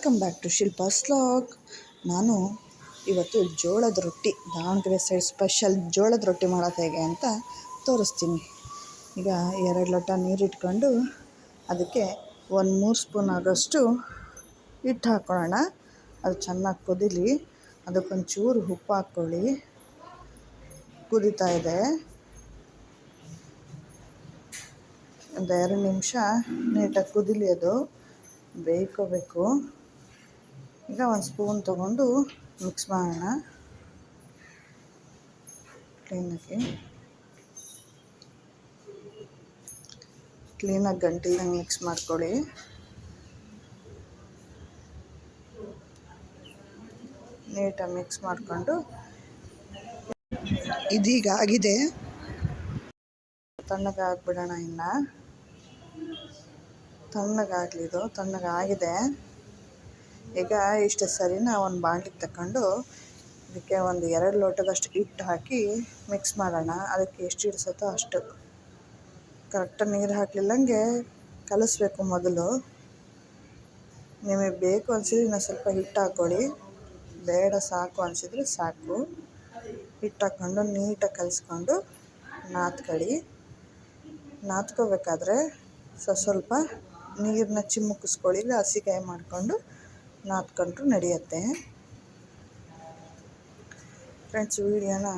Welcome back to Shilpa's log ನಾನು ಇವತ್ತು ಜೋಳದ ರೊಟ್ಟಿ, ದಾವಣಗೆರೆ ಸೈಡ್ ಸ್ಪೆಷಲ್ ಜೋಳದ ರೊಟ್ಟಿ ಮಾಡೋದು ಹೇಗೆ ಅಂತ ತೋರಿಸ್ತೀನಿ. ಈಗ ಎರಡು ಲೋಟ ನೀರು ಇಟ್ಕೊಂಡು ಅದಕ್ಕೆ ಒಂದು ಮೂರು ಸ್ಪೂನ್ ಆಗೋಷ್ಟು ಹಿಟ್ಟು ಹಾಕ್ಕೊಳ್ಳೋಣ ಅದು ಚೆನ್ನಾಗಿ ಕುದಿಲಿ, ಅದಕ್ಕೊಂಚೂರು ಉಪ್ಪು ಹಾಕ್ಕೊಳ್ಳಿ ಕುದೀತಾ ಇದೆ. ಒಂದು ಎರಡು ನಿಮಿಷ ನೀಟಾಗಿ ಕುದಿಲಿ ಅದು. ಬೇಯ್ಕೋಬೇಕು. ಈಗ ಒಂದು ಸ್ಪೂನ್ ತಗೊಂಡು ಮಿಕ್ಸ್ ಮಾಡೋಣ. ಕ್ಲೀನಾಗಿ ಕ್ಲೀನಾಗಿ ಗಂಟಿಲ್ದಂಗೆ ಮಿಕ್ಸ್ ಮಾಡ್ಕೊಳ್ಳಿ. ನೀಟಾಗಿ ಮಿಕ್ಸ್ ಮಾಡಿಕೊಂಡು. ಇದೀಗ ಆಗಿದೆ. ತಣ್ಣಗೆ ಹಾಕ್ಬಿಡೋಣ ಇನ್ನು. ತಣ್ಣಗಾಗಲಿ ಇದು ತಣ್ಣಗಾಗಿದೆ. ಈಗ ಇಷ್ಟು ಸರಿನ ಒಂದು ಬಾಂಡ್ಲಿಗೆ ತಗೊಂಡು ಅದಕ್ಕೆ ಒಂದು ಎರಡು ಲೋಟದಷ್ಟು ಹಿಟ್ಟು ಹಾಕಿ ಮಿಕ್ಸ್ ಮಾಡೋಣ. ಅದಕ್ಕೆ ಎಷ್ಟು ಹಿಡಿಸುತ್ತೋ ಅಷ್ಟು. ಕರೆಕ್ಟಾಗಿ ನೀರು ಹಾಕ್ಲಿಲ್ಲಂಗೆ ಕಲಿಸ್ಬೇಕು ಮೊದಲು. ನಿಮಗೆ ಬೇಕು ಅನಿಸಿದ್ರೆ ಇನ್ನೂ ಸ್ವಲ್ಪ ಹಿಟ್ಟು ಹಾಕ್ಕೊಳ್ಳಿ. ಬೇಡ ಸಾಕು ಅನಿಸಿದ್ರೆ ಸಾಕು. ಹಿಟ್ಟು ಹಾಕ್ಕೊಂಡು ನೀಟಾಗಿ ಕಲಿಸ್ಕೊಂಡು ನಾದ್ಕೊಳ್ಳಿ ನಾದ್ಕೋಬೇಕಾದ್ರೆ ಸ್ವಸ್ವಲ್ಪ ಸ್ವಲ್ಪ ನೀರನ್ನ ಚಿಮ್ಮುಕಿಸ್ಕೊಳ್ಳಿ ಹಸಿಕಾಯಿ ಮಾಡಿಕೊಂಡು ನಾದ್ಕೊಂಡ್ರು ನಡೆಯುತ್ತೆ. ಫ್ರೆಂಡ್ಸ್ ವೀಡಿಯೋನ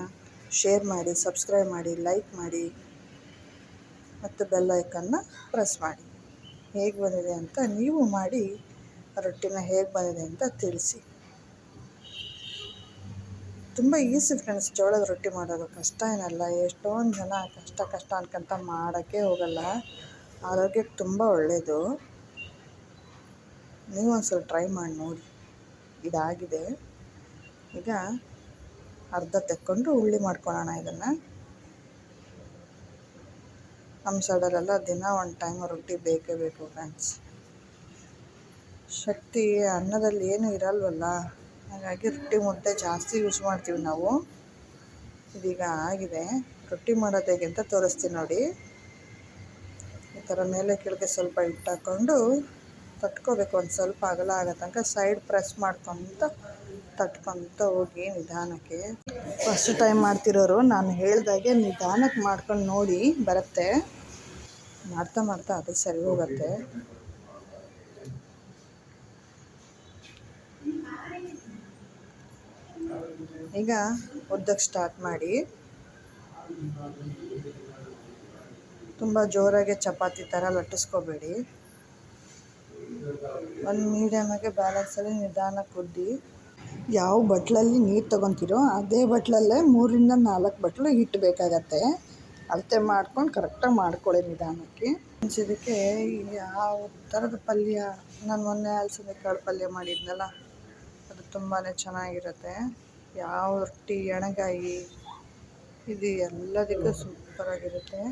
ಶೇರ್ ಮಾಡಿ ಸಬ್ಸ್ಕ್ರೈಬ್ ಮಾಡಿ ಲೈಕ್ ಮಾಡಿ ಮತ್ತು ಬೆಲ್ ಐಕನ್ನ ಪ್ರೆಸ್ ಮಾಡಿ. ಹೇಗೆ ಬಂದಿದೆ ಅಂತ ನೀವು ಮಾಡಿ, ರೊಟ್ಟಿನ ಹೇಗೆ ಬಂದಿದೆ ಅಂತ ತಿಳಿಸಿ. ತುಂಬ ಈಸಿ ಫ್ರೆಂಡ್ಸ್ ಜೋಳದ ರೊಟ್ಟಿ ಮಾಡೋದು ಕಷ್ಟ ಏನಲ್ಲ, ಎಷ್ಟೊಂದು ಜನ ಕಷ್ಟ ಕಷ್ಟ ಅನ್ಕೊಂತ ಮಾಡೋಕ್ಕೆ ಹೋಗಲ್ಲ. ಆರೋಗ್ಯಕ್ಕೆ ತುಂಬ ಒಳ್ಳೆಯದು ನೀವು ಸ್ವಲ್ಪ ಟ್ರೈ ಮಾಡಿ ನೋಡಿ. ಇದಾಗಿದೆ. ಈಗ ಅರ್ಧ ತೆಕ್ಕೊಂಡು ಉಳ್ಳಿ ಮಾಡ್ಕೊಳೋಣ ಇದನ್ನು. ನಮ್ಮ ಸೈಡಲ್ಲೆಲ್ಲ ದಿನ ಒಂದು ಟೈಮ್ ರೊಟ್ಟಿ ಬೇಕೇ ಬೇಕು ಫ್ರೆಂಡ್ಸ್ ಶಕ್ತಿ ಅನ್ನದಲ್ಲಿ ಏನು ಇರಲ್ವಲ್ಲ? ಹಾಗಾಗಿ ರೊಟ್ಟಿ ಮುದ್ದೆ ಜಾಸ್ತಿ ಯೂಸ್ ಮಾಡ್ತೀವಿ ನಾವು. ಇದೀಗ ಆಗಿದೆ. ರೊಟ್ಟಿ ಮಾಡೋದು ಅಂತ ತೋರಿಸ್ತೀನಿ ನೋಡಿ. ಈ ಥರ ಮೇಲೆ ಕೆಳಗೆ ಸ್ವಲ್ಪ ಹಿಟ್ಟು ಹಾಕ್ಕೊಂಡು ತಟ್ಕೋಬೇಕು, ಒಂದು ಸ್ವಲ್ಪ ಅಗಲ ಆಗೋ ತನಕ ಸೈಡ್ ಪ್ರೆಸ್ ಮಾಡ್ಕೊತ ತಟ್ಕೊತ ಹೋಗಿ ನಿಧಾನಕ್ಕೆ. ಫಸ್ಟ್ ಟೈಮ್ ಮಾಡ್ತಿರೋರು, ನಾನು ಹೇಳ್ದಾಗೆ ನಿಧಾನಕ್ಕೆ ಮಾಡ್ಕೊಂಡು ನೋಡಿ ಬರುತ್ತೆ. ಮಾಡ್ತಾ ಮಾಡ್ತಾ ಅದು ಸರಿ ಹೋಗುತ್ತೆ. ಈಗ ಉದ್ದಕ್ಕೆ ಸ್ಟಾರ್ಟ್ ಮಾಡಿ. ತುಂಬ ಜೋರಾಗಿ ಚಪಾತಿ ಥರ ಲಟ್ಟಿಸ್ಕೋಬೇಡಿ. ಒಂದು ಮೀಡಿಯಮಾಗೆ ಬ್ಯಾಲೆನ್ಸಲ್ಲಿ ನಿಧಾನಕ್ಕೆ ಕುದ್ದಿ ಯಾವ ಬಟ್ಲಲ್ಲಿ ನೀರು ತೊಗೊತೀರೋ ಅದೇ ಬಟ್ಲಲ್ಲೇ ಮೂರಿಂದ ನಾಲ್ಕು ಬಟ್ಲು ಹಿಟ್ಟು ಬೇಕಾಗತ್ತೆ. ಅಳತೆ ಮಾಡ್ಕೊಂಡು ಕರೆಕ್ಟಾಗಿ ಮಾಡ್ಕೊಳ್ಳಿ ನಿಧಾನಕ್ಕೆ. ಇದಕ್ಕೆ ಯಾವ ಥರದ ಪಲ್ಯ, ನಾನು ಮೊನ್ನೆ ಅಲಸಂದೆ ಕಾಳು ಪಲ್ಯ ಮಾಡಿದ್ನಲ್ಲ, ಅದು ತುಂಬಾ ಚೆನ್ನಾಗಿರುತ್ತೆ. ಯಾವ ರೊಟ್ಟಿ, ಎಣಗಾಯಿ, ಇದು ಎಲ್ಲದಕ್ಕೂ ಸೂಪರಾಗಿರುತ್ತೆ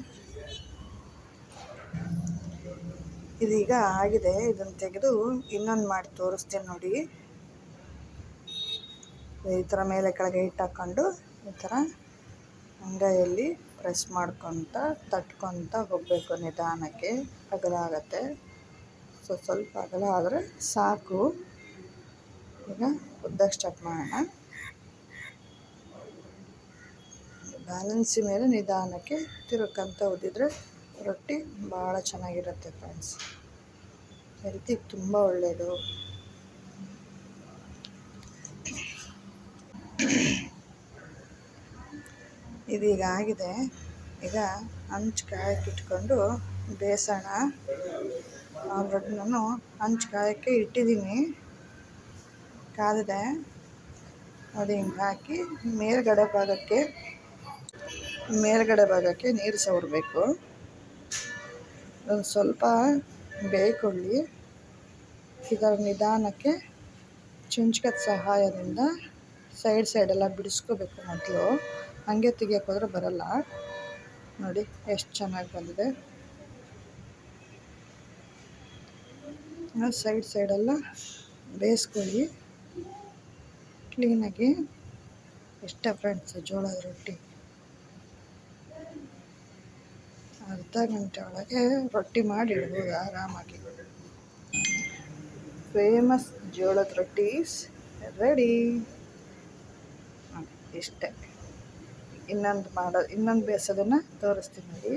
ಇದೀಗ ಆಗಿದೆ. ಇದನ್ನು ತೆಗೆದು ಇನ್ನೊಂದು ಮಾಡಿ ತೋರಿಸ್ತೀನಿ ನೋಡಿ. ಈ ಥರ ಮೇಲೆ ಕೆಳಗೆ ಹಿಟ್ಟು ಹಾಕ್ಕೊಂಡು ಈ ಥರ ಅಂಗೈಯಲ್ಲಿ ಪ್ರೆಸ್ ಮಾಡ್ಕೊತ ತಟ್ಕೊತ ಹೋಗಬೇಕು ನಿಧಾನಕ್ಕೆ. ಅಗಲ ಆಗತ್ತೆ. ಸೊ ಸ್ವಲ್ಪ ಅಗಲ ಆದರೆ ಸಾಕು. ಈಗ ಉದ್ದಕ್ಕೆ ಸ್ಟಾರ್ಟ್ ಮಾಡೋಣ. ಬ್ಯಾಲೆನ್ಸಿ ಮೇಲೆ ನಿಧಾನಕ್ಕೆ ತಿರುಕಂತ ಉದ್ದಿದ್ರೆ ರೊಟ್ಟಿ ಭಾಳ ಚೆನ್ನಾಗಿರುತ್ತೆ ಫ್ರೆಂಡ್ಸ್ ಹೆಲ್ತಿಗೆ ತುಂಬ ಒಳ್ಳೆಯದು ಇದೀಗ ಆಗಿದೆ. ಈಗ ಹಂಚು ಕಾಯಕ್ಕೆ ಇಟ್ಕೊಂಡು ಆ ರೊಟ್ಟಿ ನಾನು ಹಂಚು ಕಾಯೋಕ್ಕೆ ಇಟ್ಟಿದ್ದೀನಿ. ಕಾದಿದೆ. ನೋಡಿ, ಹಿಂಗೆ ಹಾಕಿ ಮೇಲ್ಗಡೆ ಭಾಗಕ್ಕೆ ಮೇಲ್ಗಡೆ ಭಾಗಕ್ಕೆ ನೀರು ಸವರಬೇಕು. ಒಂದು ಸ್ವಲ್ಪ ಬೇಯ್ಕೊಳ್ಳಿ. ಇದರ ನಿಧಾನಕ್ಕೆ ಚುಂಚ್ಕದ ಸಹಾಯದಿಂದ ಸೈಡ್ ಸೈಡೆಲ್ಲ ಬಿಡಿಸ್ಕೋಬೇಕು ಮೊದಲು. ಹಾಗೆ ತೆಗಿಯೋಕ್ಕೋದ್ರೆ ಬರಲ್ಲ. ನೋಡಿ ಎಷ್ಟು ಚೆನ್ನಾಗಿ ಬಂದಿದೆ. ಸೈಡ್ ಸೈಡೆಲ್ಲ ಬೇಯಿಸ್ಕೊಳ್ಳಿ. ಕ್ಲೀನಾಗಿ. ಇಷ್ಟ ಫ್ರೆಂಡ್ಸ್ ಜೋಳದ ರೊಟ್ಟಿ. ಅರ್ಧ ಗಂಟೆ ಒಳಗೆ ರೊಟ್ಟಿ ಮಾಡಿ ಇಡ್ಬೋದು ಆರಾಮಾಗಿ. ಫೇಮಸ್ ಜೋಳದ ರೊಟ್ಟಿ ರೆಡಿ ಇಷ್ಟೇ. ಇನ್ನೊಂದು ಮಾಡೋ, ಇನ್ನೊಂದು ಬೇಸೋದನ್ನು ತೋರಿಸ್ತೀನಿ ನೋಡಿ.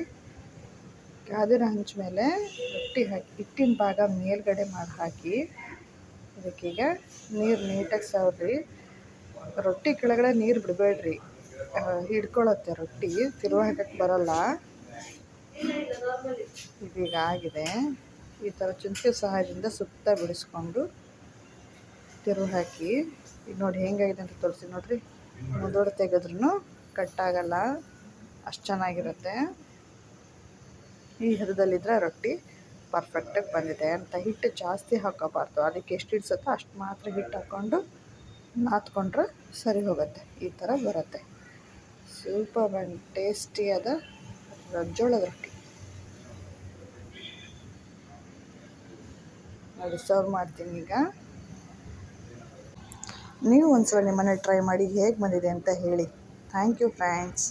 ಕಾದಿರ ಹಂಚ ಮೇಲೆ ರೊಟ್ಟಿ ಹಾಕಿ, ಹಿಟ್ಟಿನ ಭಾಗ ಮೇಲ್ಗಡೆ ಮಾಡಿ ಹಾಕಿ ಇದಕ್ಕೀಗ ನೀರು ನೀಟಾಗಿ ಸವರಿ ರೊಟ್ಟಿ ಕೆಳಗಡೆ ನೀರು ಬಿಡಬೇಡ್ರಿ. ಹಿಡ್ಕೊಳತ್ತೆ ರೊಟ್ಟಿ ತಿರುವ ಹಾಕಕ್ಕೆ ಬರಲ್ಲ. ಇದೀಗ ಆಗಿದೆ. ಈ ಥರ ಚುಂಚಿ ಸಹಾಯದಿಂದ ಸುತ್ತ ಬಿಡಿಸ್ಕೊಂಡು ತಿರುವು ಹಾಕಿ. ಈಗ ನೋಡಿ ಹೆಂಗಾಗಿದೆ ಅಂತ ತೋರಿಸಿ ನೋಡಿರಿ. ಮುದೋಡು ತೆಗೆದ್ರೂ ಕಟ್ಟಾಗಲ್ಲ ಅಷ್ಟು ಚೆನ್ನಾಗಿರುತ್ತೆ. ಈ ಹದದಲ್ಲಿದ್ದರೆ ರೊಟ್ಟಿ ಪರ್ಫೆಕ್ಟಾಗಿ ಬಂದಿದೆ. ಅಂತ ಹಿಟ್ಟು ಜಾಸ್ತಿ ಹಾಕೋಬಾರ್ದು. ಅದಕ್ಕೆ ಎಷ್ಟು ಹಿಡ್ಸುತ್ತೋ ಅಷ್ಟು ಮಾತ್ರ ಹಿಟ್ಟು ಹಾಕ್ಕೊಂಡು ನಾದ್ಕೊಂಡ್ರೆ ಸರಿ ಹೋಗುತ್ತೆ. ಈ ಥರ ಬರುತ್ತೆ. ಸೂಪರ್ ಆ್ಯಂಡ್ ಟೇಸ್ಟಿಯಾದ ಜೋಳದ ರೊಟ್ಟಿ ನೋಡಿ ಸರ್ವ್ ಮಾಡ್ತೀನಿ ಈಗ. ನೀವು ಒಂದು ಸಲ ನಿಮ್ಮನೆ ಟ್ರೈ ಮಾಡಿ ಹೇಗೆ ಬಂದಿದೆ ಅಂತ ಹೇಳಿ. Thank you friends